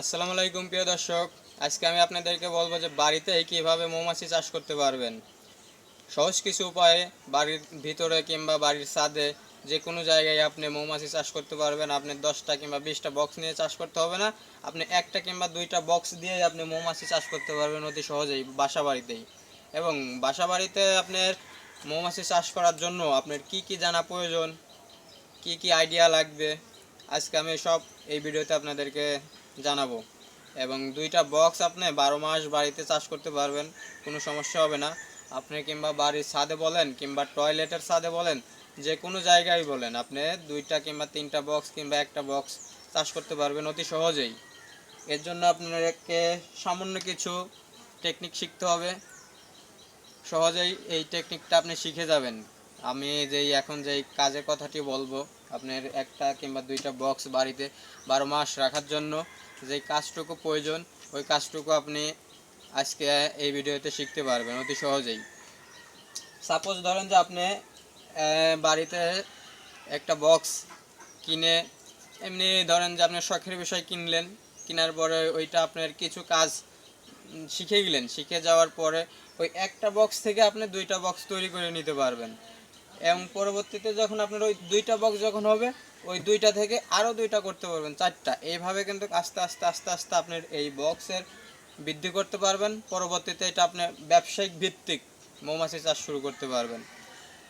আসসালামু আলাইকুম, প্রিয় দর্শক। আজকে আমি আপনাদেরকে বলব যে বাড়িতে কীভাবে মৌমাছি চাষ করতে পারবেন। সহজ কিছু উপায়ে বাড়ির ভিতরে কিংবা বাড়ির ছাদে যে কোনো জায়গায় আপনি মৌমাছি চাষ করতে পারবেন। আপনি দশটা কিংবা বিশটা বক্স নিয়ে চাষ করতে হবে না। আপনি একটা কিংবা দুইটা বক্স দিয়ে আপনি মৌমাছি চাষ করতে পারবেন অতি সহজেই বাসা বাড়িতেই। এবং বাসা বাড়িতে আপনার মৌমাছি চাষ করার জন্য আপনার কি কি জানা প্রয়োজন, কি কি আইডিয়া লাগবে, আজকে আমি সব এই ভিডিওতে আপনাদেরকে জানাব। এবং দুইটা বক্স আপনি বারো মাস বাড়িতে চাষ করতে পারবেন, কোনো সমস্যা হবে না। আপনি কিংবা বাড়ির ছাদে বলেন কিংবা টয়লেটের ছাদে বলেন যে কোনো জায়গায় বলেন, আপনি দুইটা কিংবা তিনটা বক্স কিংবা একটা বক্স চাষ করতে পারবেন অতি সহজেই। এর জন্য আপনাকে সামান্য কিছু টেকনিক শিখতে হবে। সহজেই এই টেকনিকটা আপনি শিখে যাবেন। আমি যেই এখন যেই কাজের কথাটি বলব, আপনার একটা কিংবা দুইটা বক্স বাড়িতে বারো মাস রাখার জন্য। যেই কাজটুকু প্রয়োজন, ওই কাজটুকু আপনি আজকে এই ভিডিওতে শিখতে পারবেন অতি সহজেই। সাপোজ ধরেন যে আপনি বাড়িতে একটা বক্স কিনে, এমনি ধরেন যে আপনার শখের বিষয় কিনলেন, কেনার পরে ওইটা আপনার কিছু কাজ শিখে গেলেন, শিখে যাওয়ার পরে ওই একটা বক্স থেকে আপনি দুইটা বক্স তৈরি করে নিতে পারবেন। এবং পরবর্তীতে যখন আপনার ওই দুইটা বক্স যখন হবে ওই দুইটা থেকে আরও দুইটা করতে পারবেন, চারটা। এইভাবে কিন্তু আস্তে আস্তে আস্তে আস্তে আপনার এই বক্সের বৃদ্ধি করতে পারবেন। পরবর্তীতে এটা আপনার ব্যবসায়িক ভিত্তিক মৌমাছি চাষ শুরু করতে পারবেন।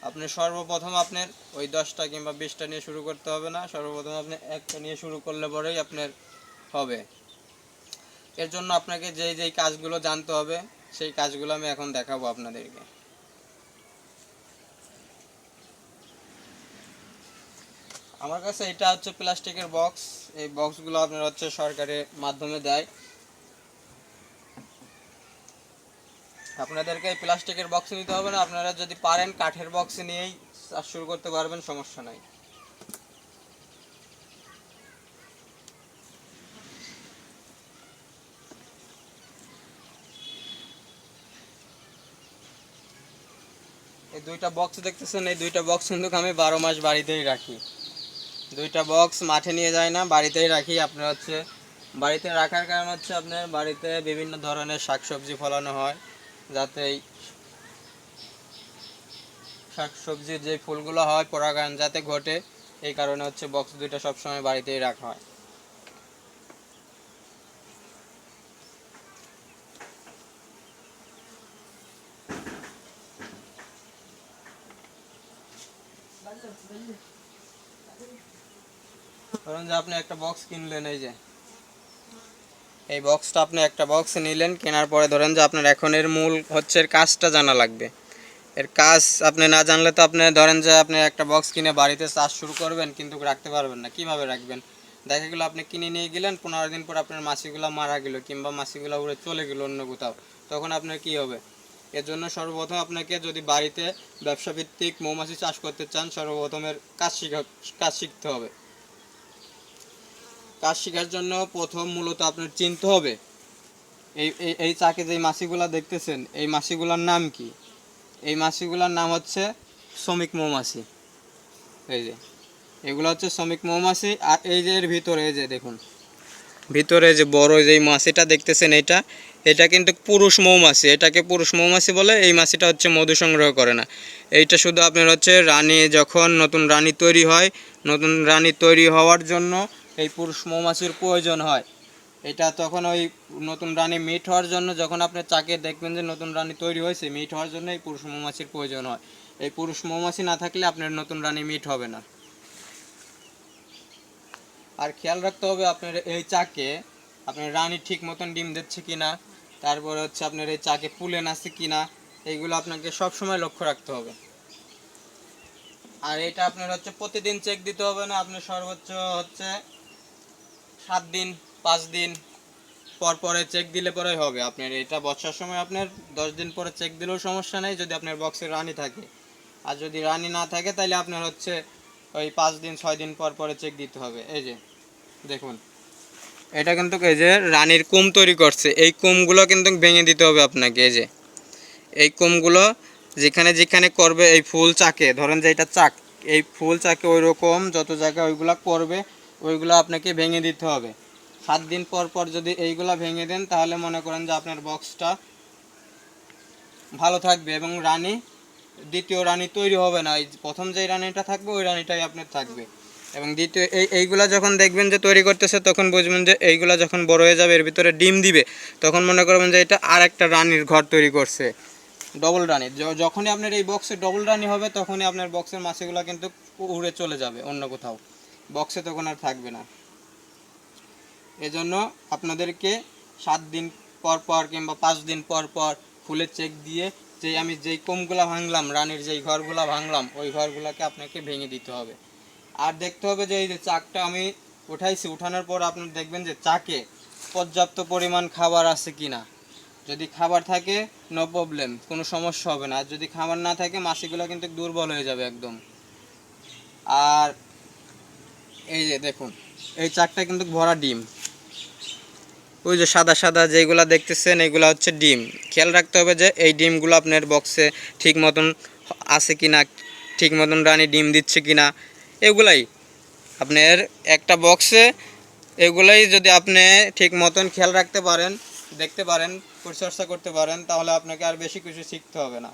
আপনি সর্বপ্রথম আপনার ওই দশটা কিংবা বিশটা নিয়ে শুরু করতে হবে না, সর্বপ্রথম আপনি একটা নিয়ে শুরু করলে পরেই আপনার হবে। এর জন্য আপনাকে যেই যেই কাজগুলো জানতে হবে, সেই কাজগুলো আমি এখন দেখাবো আপনাদেরকে। আমার কাছে এটা হচ্ছে প্লাস্টিকের বক্স। এই বক্সগুলো আপনার হচ্ছে সরকারের মাধ্যমে দেয়। আপনাদেরকে এই প্লাস্টিকের বক্স নিতে হবে না। আপনারা যদি পারেন কাঠের বক্স নিয়েই চাষ শুরু করতে পারবেন, সমস্যা নাই। এই দুইটা বক্স দেখতেছেন, এই দুইটা বক্স কিন্তু আমি বারো মাস বাড়িতেই রাখি। দুইটা বক্স মাঠে নিয়ে যায় না, বাড়িতেই রাখি। আপনার হচ্ছে, বাড়িতে রাখার কারণ হচ্ছে আপনার বাড়িতে বিভিন্ন ধরনের শাকসবজি ফলানো হয়, যাতে শাকসবজির যে ফুলগুলো হয়, পরাগায়ন যাতে ঘটে, এই কারণে হচ্ছে বক্স দুইটা সবসময় বাড়িতেই রাখা হয়। ধরুন যে আপনি একটা বক্স কিনলেন, এই যে। এই বক্সটা আপনি একটা বক্স নিলেন, কেনার পরে ধরেন যে আপনার এখন এর মূল হচ্ছে এর কাজটা জানা লাগবে। এর কাজ আপনি না জানলে তো আপনি ধরেন যে আপনি একটা বক্স কিনে বাড়িতে চাষ শুরু করবেন, কিন্তু রাখতে পারবেন না। কীভাবে রাখবেন? দেখা গেলো আপনি কিনে নিয়ে গেলেন, পনেরো দিন পর আপনার মাছিগুলো মারা গেলো, কিংবা মাছিগুলো উড়ে চলে গেলো অন্য কোথাও। তখন আপনার কি হবে? এর জন্য সর্বপ্রথম আপনাকে যদি বাড়িতে ব্যবসা ভিত্তিক মৌমাছি চাষ করতে চান, সর্বপ্রথমের কাজ শিখা কাজ শিখতে হবে। কাজ শেখার জন্য প্রথম মূলত আপনার চিনতে হবে। এই, এই- চাকে যে মাছিগুলা দেখতেছেন, এই মাছিগুলার নাম কি? এই মাছিগুলার নাম হচ্ছে শ্রমিক মৌমাছি। এই যে, এগুলো হচ্ছে শ্রমিক মৌমাছি আর এই যে এর ভিতরে, এই যে দেখুন। ভিতরে যে বড় যে মাছিটা দেখতেছেন এটা এটা কিন্তু পুরুষ মৌমাছি। এটাকে পুরুষ মৌমাছি বলে, এই মাছিটা হচ্ছে মধু সংগ্রহ করে না। এইটা শুধু আপনার হচ্ছে রানী, যখন নতুন রানী তৈরি হয়, নতুন রানী তৈরি হওয়ার জন্য এই পুরুষ মৌমাছির প্রয়োজন হয়। এটা তখন ওই নতুন রানী মিট হওয়ার জন্য যখন আপনি চাকে দেখবেন যে নতুন রানী তৈরি হয়েছে মিট হওয়ার জন্য এই পুরুষ মৌমাছির প্রয়োজন হয়। এই পুরুষ মৌমাছি না থাকলে আপনার নতুন রানী মিট হবে না। আর খেয়াল রাখতে হবে আপনার এই চাকে, আপনার রানী ঠিক মতন ডিম দিচ্ছে কিনা, তারপরে হচ্ছে আপনার এই চাকে পুলেন আছে কিনা, এইগুলো আপনাকে সব সময় লক্ষ্য রাখতে হবে। আর এটা আপনার হচ্ছে প্রতিদিন চেক দিতে হবে না, আপনার সর্বোচ্চ হচ্ছে সাত দিন, পাঁচ দিন, পর পরে চেক দিলে পরে হবে আপনার। এটা বর্ষার সময় আপনার দশ দিন পরে চেক দিলেও সমস্যা নেই, যদি আপনার বক্সে রানী থাকে। আর যদি রানি না থাকে তাহলে আপনার হচ্ছে ওই পাঁচ দিন, ছয় দিন পর পরে চেক দিতে হবে। এই যে, দেখুন। এটা কিন্তু এই যে রানির কুম তৈরি করছে। এই কুমগুলো কিন্তু ভেঙে দিতে হবে আপনাকে, এই যে। এই কুমগুলো যেখানে যেখানে করবে, এই ফুল চাকে, ধরেন যে এটা চাক, এই ফুল চাকে ওই রকম যত জায়গায় ওইগুলা করবে ওইগুলো আপনাকে ভেঙে দিতে হবে। সাত দিন পর পর যদি এইগুলো ভেঙে দেন, তাহলে মনে করেন যে আপনার বক্সটা ভালো থাকবে এবং রানি, দ্বিতীয় রানি তৈরি হবে না। এই প্রথম যে রানীটা থাকবে, ওই রানিটাই আপনার থাকবে। এবং দ্বিতীয়, এই, এইগুলা যখন দেখবেন যে তৈরি করতেছে, তখন বুঝবেন যে এইগুলা যখন বড় হয়ে যাবে, এর ভিতরে ডিম দিবে, তখন মনে করবেন যে এটা আর একটা রানির ঘর তৈরি করছে। ডবল রানী। যখনই আপনার এই বক্সে ডবল রানী হবে, তখনই আপনার বক্সের মাছিগুলো কিন্তু উড়ে চলে যাবে অন্য কোথাও। বক্সে তখন আর থাকবে না। এজন্য আপনাদেরকে সাত দিন পর পর কিংবা পাঁচ দিন পর পর ফুলের চেক দিয়ে যে আমি যেই কোমগুলা ভাঙলাম, রানীর যেই ঘরগুলা ভাঙলাম, ওই ঘরগুলাকে আপনাকে ভেঙে দিতে হবে। আর দেখতে হবে যে এই যে চাকটা আমি উঠাইছি, উঠানোর পর আপনি দেখবেন যে চাকে পর্যাপ্ত পরিমাণ খাবার আছে কিনা। যদি খাবার থাকে নো প্রবলেম কোনো সমস্যা হবে না। আর যদি খাবার না থাকে মাছিগুলো কিন্তু দুর্বল হয়ে যাবে একদম। আর এই যে দেখুন, এই চাকটা কিন্তু ভরা ডিম। ওই যে সাদা সাদা যেগুলা দেখতেছেন, এগুলা হচ্ছে ডিম। খেয়াল রাখতে হবে যে এই ডিমগুলো আপনার বক্সে ঠিক মতন আছে কি না ঠিক মতন রানী ডিম দিচ্ছে কি না এগুলাই আপনার একটা বক্সে এগুলাই যদি আপনি ঠিক মতন খেয়াল রাখতে পারেন, দেখতে পারেন, পরিচর্যা করতে পারেন, তাহলে আপনাকে আর বেশি কিছু শিখতে হবে না।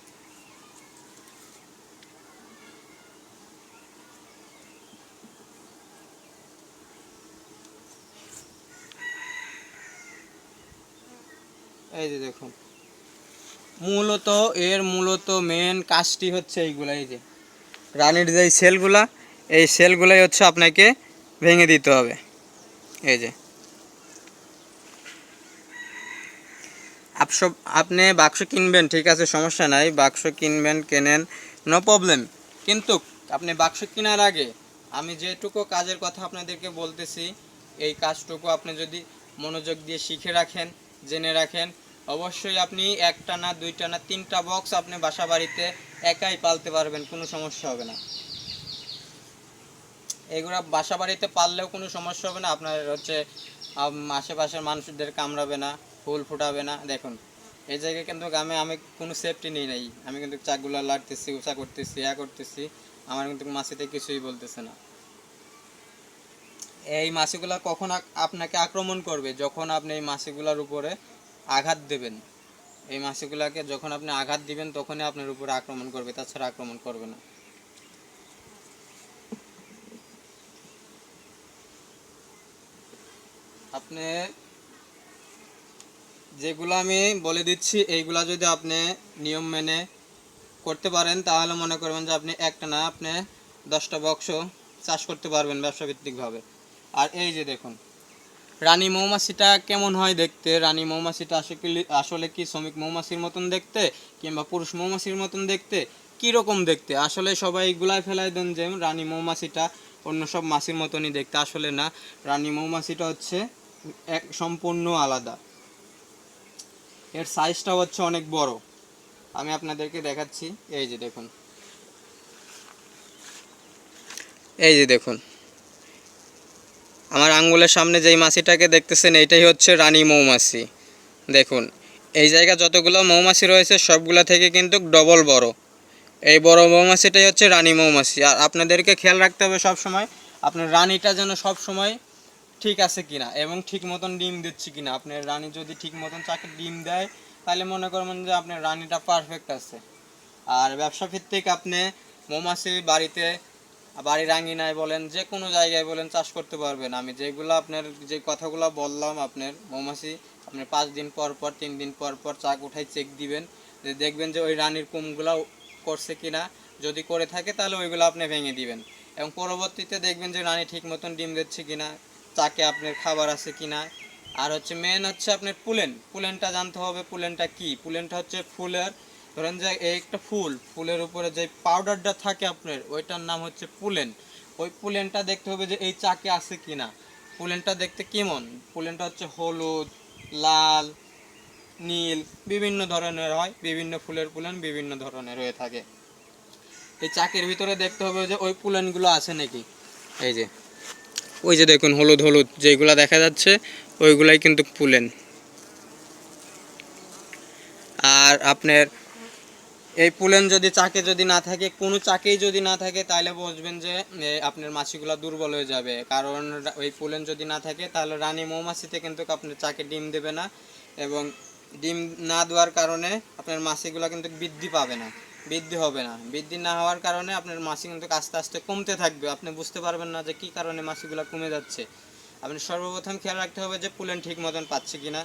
এই যে দেখুন। মূলত, এর মূলত মেন কাজটি হচ্ছে এইগুলা, এই যে। রানির যে সেলগুলা এই সেলগুলাই হচ্ছে আপনাকে ভেঙে দিতে হবে। এই যে। আপনি বাক্স কিনবেন, ঠিক আছে, সমস্যা নাই। বাক্স কিনবেন, কেনেন নো প্রবলেম কিন্তু আপনি বাক্স কেনার আগে আমি যেটুকু কাজের কথা আপনাদেরকে বলতেছি, এই কাজটুকু আপনি যদি মনোযোগ দিয়ে শিখে রাখেন, জেনে রাখেন অবশ্যই আপনি একটা না, দুইটা না, তিনটা বক্স আপনি বাসা বাড়িতে একাই পালতে পারবেন, কোনো সমস্যা হবে না। এগুলা বাসা বাড়িতে পারলেও কোনো সমস্যা হবে না, আপনার হচ্ছে আশেপাশের মানুষদের কামড়াবে না, ফুল ফুটাবে না। দেখুন, এই জায়গায় কিন্তু আমি আমি কোনো সেফটি নেই নাই। আমি কিন্তু চাকগুলো লাড়তেছি, উঁচা করতেছি, ইয়া করতেছি, আমার কিন্তু মাছিতে কিছুই বলতেছে না। এই মাছিগুলা কখন আপনাকে আক্রমণ করবে? যখন আপনি এই মাছিগুলার উপরে আঘাত দেবেন। এই মাছিগুলাকে যখন আপনি আঘাত দিবেন, তখনই আপনার উপরে আক্রমণ করবে, তাছাড়া আক্রমণ করবে না। আপনি যেগুলো আমি বলে দিচ্ছি, এইগুলা যদি আপনি নিয়ম মেনে করতে পারেন, তাহলে মনে করবেন যে আপনি একটা না, আপনি দশটা বক্স চাষ করতে পারবেন ব্যবসা ভিত্তিকভাবে আর এই যে দেখুন রানী মৌমাছিটা কেমন হয় দেখতে? রানী মৌমাছিটা আসলে আসলে কি শ্রমিক মৌমাছির মতন দেখতে কিংবা পুরুষ মৌমাছির মতন দেখতে? কি রকম দেখতে? আসলে সবাই গুলাই ফেলাই দেন যে রানী মৌমাছিটা অন্য সব মাছির মতনই দেখতে। আসলে না, রানী মৌমাছিটা হচ্ছে এক সম্পূর্ণ আলাদা। এর সাইজটা হচ্ছে অনেক বড়। আমি আপনাদেরকে দেখাচ্ছি। এই যে দেখুন। এই যে দেখুন। আমার আঙ্গুলের সামনে যেই মাছিটাকে দেখতেছেন এইটাই হচ্ছে রানী মৌমাছি। দেখুন, এই জায়গা যতগুলো মৌমাছি রয়েছে, সবগুলো থেকে কিন্তু ডবল বড়। এই বড় মৌমাছিটাই হচ্ছে রানী মৌমাছি। আর আপনাদেরকে খেয়াল রাখতে হবে সব সময় আপনার রানীটা যেন সব সময় ঠিক আছে কিনা এবং ঠিক মতন ডিম দিচ্ছে কিনা। আপনার রানী যদি ঠিক মতন চাকে ডিম দেয়, তাহলে মনে করবেন যে আপনার রানীটা পারফেক্ট আছে। আর ব্যবসা ভিত্তিক আপনি মৌমাছি বাড়িতে বাড়ির আঙ্গিনায় বলেন, যে কোনো জায়গায় বলেন, চাষ করতে পারবেন। আমি যেগুলো আপনার, যে কথাগুলো বললাম আপনার মৌমাছি আপনি পাঁচ দিন পর পর, তিন দিন পর পর চাক উঠাই চেক দিবেন, যে দেখবেন যে ওই রানীর কুমগুলো করছে কিনা। যদি করে থাকে, তাহলে ওইগুলো আপনি ভেঙে দিবেন। এবং পরবর্তীতে দেখবেন যে রানী ঠিক মতন ডিম দিচ্ছে কিনা, চাকে আপনার খাবার আছে কি না আর হচ্ছে মেন হচ্ছে আপনার পুলেন। পুলেনটা জানতে হবে, পুলেনটা কি? পুলেনটা হচ্ছে ফুলের ধরেন যে একটা ফুল, ফুলের উপরে যে পাউডারটা থাকে আপনার, ওইটার নাম হচ্ছে পুলেন। ওই পুলেনটা দেখতে হবে যে এই চাকে আছে কিনা। পুলেনটা দেখতে কেমন? পুলেনটা হচ্ছে হলুদ, লাল, নীল, বিভিন্ন ধরনের হয়। বিভিন্ন ফুলের পুলেন বিভিন্ন ধরনের হয়ে থাকে। এই চাকের ভিতরে দেখতে হবে যে ওই পুলেনগুলো আছে নাকি? এই যে। ওই যে দেখুন, হলুদ হলুদ যেগুলো দেখা যাচ্ছে, ওইগুলাই কিন্তু পুলেন। আর আপনার এই পুলেন যদি চাকে যদি না থাকে, কোনো চাকেই যদি না থাকে তাহলে বুঝবেন যে আপনার মাছিগুলো দুর্বল হয়ে যাবে। কারণ ওই পুলেন যদি না থাকে, তাহলে রানী মৌমাছিতে কিন্তু আপনার চাকে ডিম দেবে না এবং ডিম না দেওয়ার কারণে আপনার মাছিগুলো কিন্তু বৃদ্ধি পাবে না, বৃদ্ধি হবে না। বৃদ্ধি না হওয়ার কারণে আপনার মাছি কিন্তু আস্তে আস্তে কমতে থাকবে। আপনি বুঝতে পারবেন না যে কী কারণে মাছিগুলো কমে যাচ্ছে। আপনি সর্বপ্রথম খেয়াল রাখতে হবে যে পুলেন ঠিক মতন পাচ্ছে কিনা,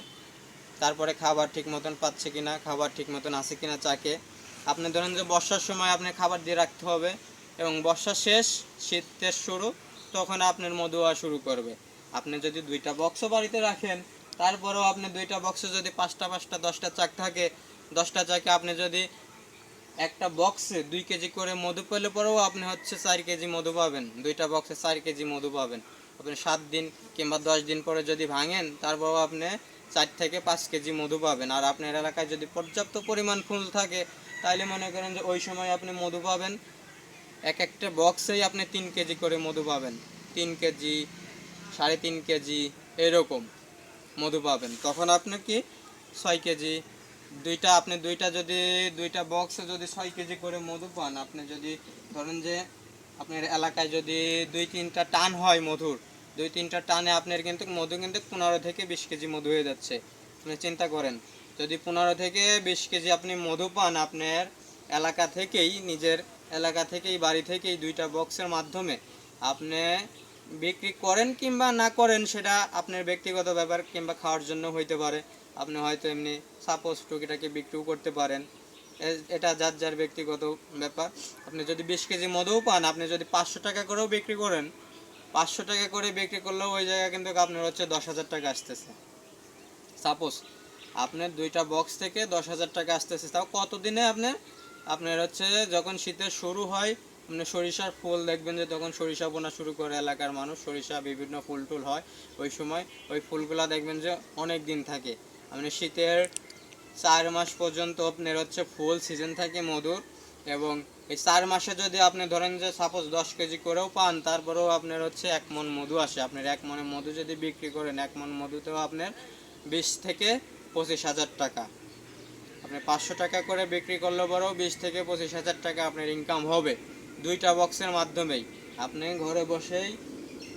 তারপরে খাবার ঠিক মতন পাচ্ছে কিনা, খাবার ঠিক মতন আছে কিনা চাকে। আপনি ধরেন যে বর্ষার সময় আপনি খাবার দিয়ে রাখতে হবে এবং বর্ষা শেষ, শীতের শুরু, তখন আপনার মধু হওয়া শুরু করবে। আপনি যদি দুইটা বক্সও বাড়িতে রাখেন, তারপরেও আপনি দুইটা বক্সে যদি পাঁচটা পাঁচটা, দশটা চাক থাকে, দশটা চাকে আপনি যদি একটা বক্সে দুই কেজি করে মধু পেলে পরেও আপনি হচ্ছে চার কেজি মধু পাবেন। দুইটা বক্সে চার কেজি মধু পাবেন। আপনি সাত দিন কিংবা দশ দিন পরে যদি ভাঙেন, তারপরেও আপনি চার থেকে পাঁচ কেজি মধু পাবেন। আর আপনার এলাকায় যদি পর্যাপ্ত পরিমাণ ফুল থাকে তাহলে মনে করেন যে ওই সময় আপনি মধু পাবেন। এক একটা বক্সেই আপনি তিন কেজি করে মধু পাবেন। তিন কেজি, সাড়ে তিন কেজি, এরকম মধু পাবেন। তখন আপনি কি ছয় কেজি, দুইটা, আপনি দুইটা যদি, দুইটা বক্সে যদি ছয় কেজি করে মধু পান, আপনি যদি ধরেন যে আপনার এলাকায় যদি দুই, তিনটা টান হয় মধুর, দুই, তিনটা টানে আপনার কিন্তু মধু কিন্তু পনেরো থেকে বিশ কেজি মধু হয়ে যাচ্ছে। আপনি চিন্তা করেন যদি পনেরো থেকে বিশ কেজি আপনি মধু পান আপনার এলাকা থেকেই, নিজের এলাকা থেকেই, বাড়ি থেকেই দুইটা বক্সের মাধ্যমে আপনি বিক্রি করেন কিংবা না করেন সেটা আপনার ব্যক্তিগত ব্যাপার কিংবা খাওয়ার জন্য হইতে পারে। আপনি হয়তো এমনি সাপোজ টুকিটাকে বিক্রিও করতে পারেন। এটা যার যার ব্যক্তিগত ব্যাপার। আপনি যদি বিশ কেজি মধুও পান, আপনি যদি পাঁচশো টাকা করেও বিক্রি করেন, পাঁচশো টাকা করে বিক্রি করলেও ওই জায়গায় কিন্তু আপনার হচ্ছে দশ হাজার টাকা আসতেছে। সাপোজ আপনার দুইটা বক্স থেকে দশ হাজার টাকা আসতেছে। তাও কতদিনে আপনার আপনার হচ্ছে যখন শীতের শুরু হয়, আপনি সরিষার ফুল দেখবেন যে তখন সরিষা বোনা শুরু করে এলাকার মানুষ, সরিষা বিভিন্ন ফুল টুল হয়। ওই সময় ওই ফুলগুলা দেখবেন যে অনেক দিন থাকে। আপনি শীতের চার মাস পর্যন্ত আপনার হচ্ছে ফুল সিজন থাকে মধুর এবং এই চার মাসে যদি আপনি ধরেন যে সাপোজ দশ কেজি করেও পান, তারপরেও আপনার হচ্ছে এক মন মধু আসে। আপনার এক মনে মধু যদি বিক্রি করেন, এক মন মধুতেও আপনার বিশ থেকে পঁচিশ হাজার টাকা। আপনি পাঁচশো টাকা করে বিক্রি করলে পরেও বিশ থেকে পঁচিশ হাজার টাকা আপনার ইনকাম হবে। দুইটা বক্সের মাধ্যমেই। আপনি ঘরে বসেই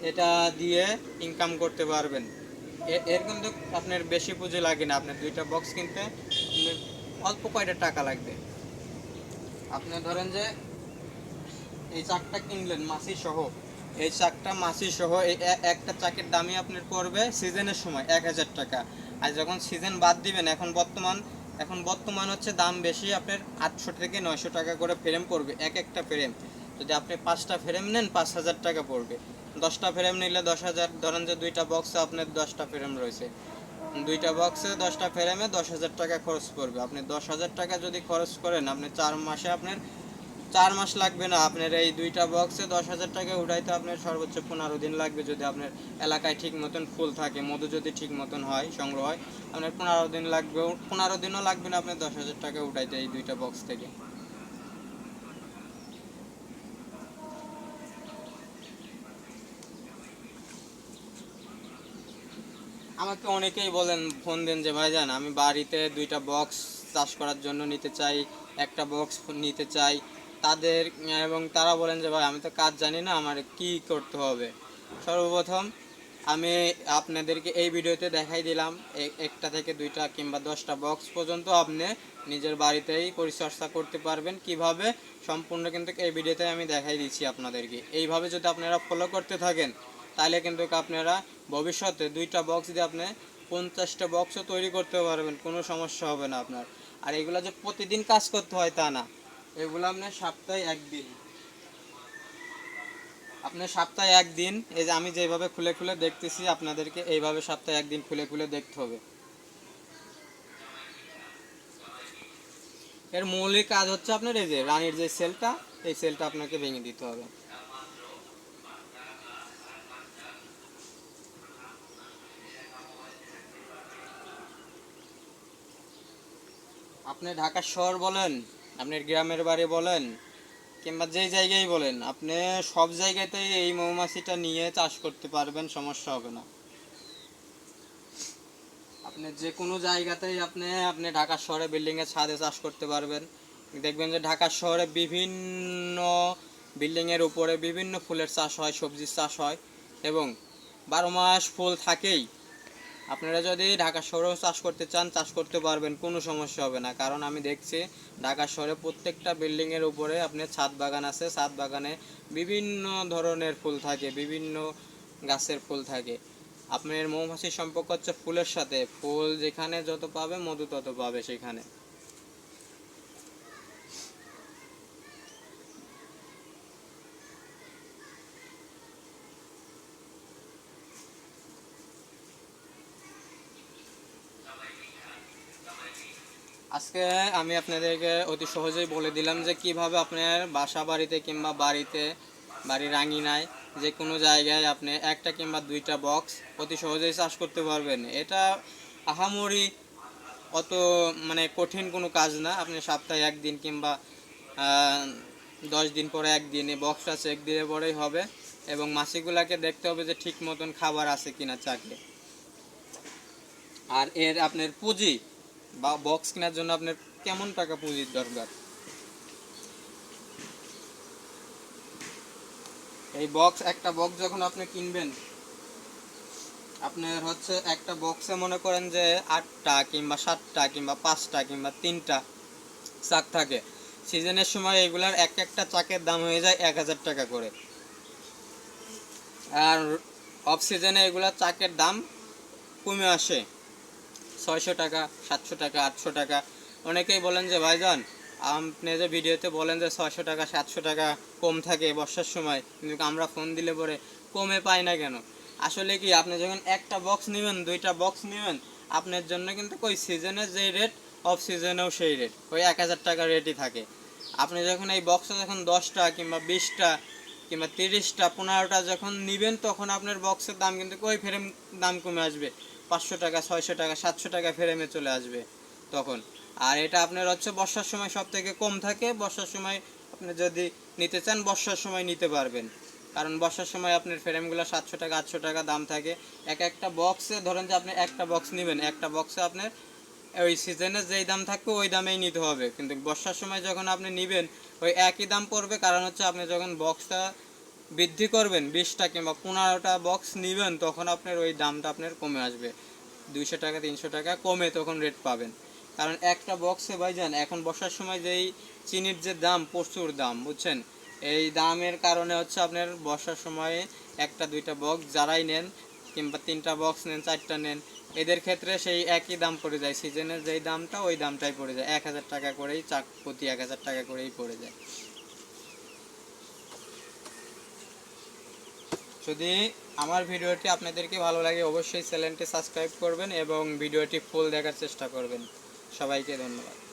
এটা দিয়ে ইনকাম করতে পারবেন। এর কিন্তু আপনার বেশি পুঁজি লাগে না। আপনার দুইটা বক্স কিনতে অল্প কয়টা টাকা লাগবে। আপনি ধরেন যে এই চাকটা কিনলেন, মাসি সহ। এই চাকটা মাসি সহ, এই একটা চাকের দামই আপনার পড়বে সিজনের সময়, এক হাজার টাকা। আর যখন সিজন বাদ দিবেন, এখন বর্তমান এখন বর্তমান হচ্ছে দাম বেশি, আপনার আটশো থেকে নয়শো টাকা করে ফ্রেম পড়বে, এক একটা ফ্রেম যদি আপনি পাঁচটা ফ্রেম নেন, পাঁচ হাজার টাকা পড়বে। দশটা ফ্রেম নিলে দশ হাজার, ধরেন যে দুইটা বক্সে আপনার দশটা ফ্রেম রয়েছে। দুইটা বক্সে দশটা ফ্রেমে দশ হাজার টাকা খরচ পড়বে। আপনি দশ হাজার টাকা যদি খরচ করেন, আপনি চার মাসে আপনার চার মাস লাগবে না। আপনার এই দুইটা বক্সে দশ হাজার টাকা উঠাইতে আপনার সর্বোচ্চ পনেরো দিন লাগবে যদি আপনার এলাকায় ঠিক মতন ফুল থাকে, মধু যদি ঠিক মতন হয়, সংগ্রহ হয়, আপনার পনেরো দিন লাগবে। পনেরো দিনও লাগবে না আপনার দশ হাজার টাকা উঠাইতে এই দুইটা বক্স থেকে। আমাকে অনেকেই বলেন ফোন দেন যে ভাই ভাইজান, আমি বাড়িতে দুইটা বক্স চাষ করার জন্য নিতে চাই, একটা বক্স নিতে চাই তাদের, এবং তারা বলেন যে, ভাই, আমি তো কাজ জানি না, আমার কি করতে হবে? সর্বপ্রথম আমি আপনাদেরকে এই ভিডিওতে দেখাই দিলাম একটা থেকে দুইটা কিংবা দশটা বক্স পর্যন্ত আপনি নিজের বাড়িতেই পরিচর্যা করতে পারবেন। কীভাবে? সম্পূর্ণ কিন্তু এই ভিডিওতে আমি দেখাই দিচ্ছি আপনাদেরকে। এইভাবে যদি আপনারা ফলো করতে থাকেন, তাহলে কিন্তু আপনারা ভবিষ্যতে দুইটা বক্স দিয়ে আপনি পঞ্চাশটা বক্সও তৈরি করতে পারবেন, কোনো সমস্যা হবে না আপনার। আর এগুলো যে প্রতিদিন কাজ করতে হয় তা না। এগুলো আপনার সপ্তাহে একদিন। আপনার সপ্তাহে একদিন, এই যে আমি যেভাবে খুলে খুলে দেখতেছি, আপনাদেরকে এইভাবে সপ্তাহে একদিন খুলে খুলে দেখতে হবে। এর মৌলিক কাজ হচ্ছে আপনার এই যে রানীর যে সেলটা, এই সেলটা আপনাকে ভেঙে দিতে হবে। আপনি ঢাকা শহর বলেন আপনার গ্রামের বাড়ি বলেন কিংবা যেই জায়গায় বলেন, আপনি সব জায়গাতেই এই মৌমাছিটা নিয়ে চাষ করতে পারবেন, সমস্যা হবে না। আপনি যে কোনো জায়গাতেই আপনি আপনি ঢাকা শহরে বিল্ডিংয়ের ছাদে চাষ করতে পারবেন। দেখবেন যে ঢাকা শহরে বিভিন্ন বিল্ডিংয়ের উপরে বিভিন্ন ফুলের চাষ হয়, সবজির চাষ হয় এবং বারো মাস ফুল থাকেই। আপনারা যদি ঢাকা শহরেও চাষ করতে চান, চাষ করতে পারবেন, কোনো সমস্যা হবে না। কারণ আমি দেখছি ঢাকা শহরে প্রত্যেকটা বিল্ডিংয়ের উপরে আপনার ছাদ বাগান আছে। ছাদ বাগানে বিভিন্ন ধরনের ফুল থাকে, বিভিন্ন গাছের ফুল থাকে। আপনার মৌমাছির সম্পর্ক হচ্ছে ফুলের সাথে। ফুল যেখানে যত পাবে, মধু তত পাবে সেখানে। আজকে আমি আপনাদেরকে অতি সহজেই বলে দিলাম যে কীভাবে আপনার বাসা বাড়িতে কিংবা বাড়িতে, বাড়ির আঙিনায় যে কোনো জায়গায় আপনি একটা কিংবা দুইটা বক্স অতি সহজেই চাষ করতে পারবেন। এটা আহামরি অত মানে কঠিন কোনো কাজ না। আপনি সপ্তাহে একদিন কিংবা দশ দিন পরে একদিন বক্সটা চেক দিলে পরেই হবে এবং মাছিগুলাকে দেখতে হবে যে ঠিক মতন খাবার আছে কিনা চাকে। আর এর আপনার পুঁজি বা বক্স কেনার জন্য আপনার কেমন টাকা পুঁজির দরকার? এই বক্স একটা বক্স যখন আপনি কিনবেন, আপনার হচ্ছে একটা বক্সে মনে করেন যে আটটা কিংবা সাতটা কিংবা পাঁচটা কিংবা তিনটা চাক থাকে। সিজনের সময় এগুলার এক একটা চাকের দাম হয়ে যায় এক হাজার টাকা করে। আর অফ সিজনে এগুলার চাকের দাম কমে আসে। ছয়শো টাকা, সাতশো টাকা, আটশো টাকা। অনেকেই বলেন যে, ভাইজান, আপনি যে ভিডিওতে বলেন যে ছয়শো টাকা, সাতশো টাকা কম থাকে বর্ষার সময়, কিন্তু আমরা ফোন দিলে পরে কমে পাই না কেন? আসলে কি, আপনি যখন একটা বক্স নেবেন, দুইটা বক্স নেবেন, আপনার জন্য কিন্তু ওই সিজনের যেই রেট অফ সিজনেও সেই রেট ওই এক হাজার টাকা রেটই থাকে। আপনি যখন এই বক্সে যখন দশটা কিংবা বিশটা কিংবা তিরিশটা, পনেরোটা যখন নেবেন, তখন আপনার বক্সের দাম কিন্তু ওই ফ্রেম দাম কমে আসবে। পাঁচশো টাকা, ছয়শো টাকা, সাতশো টাকা ফ্রেমে চলে আসবে তখন। আর এটা আপনার হচ্ছে বর্ষার সময় সব থেকে কম থাকে। বর্ষার সময় আপনি যদি নিতে চান, বর্ষার সময় নিতে পারবেন। কারণ বর্ষার সময় আপনার ফ্রেমগুলো সাতশো টাকা, আটশো টাকা দাম থাকে। এক একটা বক্সে ধরেন যে আপনি একটা বক্স নেবেন, একটা বক্সে আপনার ওই সিজনে যেই দাম থাকবে, ওই দামেই নিতে হবে। কিন্তু বর্ষার সময় যখন আপনি নেবেন, ওই একই দাম পড়বে। কারণ হচ্ছে আপনি যখন বক্সটা বৃদ্ধি করবেন বিশটা কিংবা পনেরোটা বক্স নেবেন, তখন আপনার ওই দামটা আপনার কমে আসবে। দুইশো টাকা, তিনশো টাকা কমে তখন রেট পাবেন। কারণ একটা বক্সে ভাইজান, এখন বর্ষার সময় যেই চিনির যে দাম, প্রচুর দাম, বুঝছেন? এই দামের কারণে হচ্ছে আপনার বর্ষার সময়ে একটা, দুইটা বক্স যারাই নেন কিংবা তিনটা বক্স নেন, চারটা নেন, এদের ক্ষেত্রে সেই একই দাম পড়ে যায়। সিজনের যেই দামটা, ওই দামটাই পড়ে যায়। এক হাজার টাকা করেই চাক, প্রতি এক হাজার টাকা করেই পড়ে যায়। যদি আমার ভিডিওটি আপনাদেরকে ভালো লাগে, অবশ্যই চ্যানেলটি সাবস্ক্রাইব করবেন এবং ভিডিওটি ফুল দেখার চেষ্টা করবেন। সবাইকে ধন্যবাদ।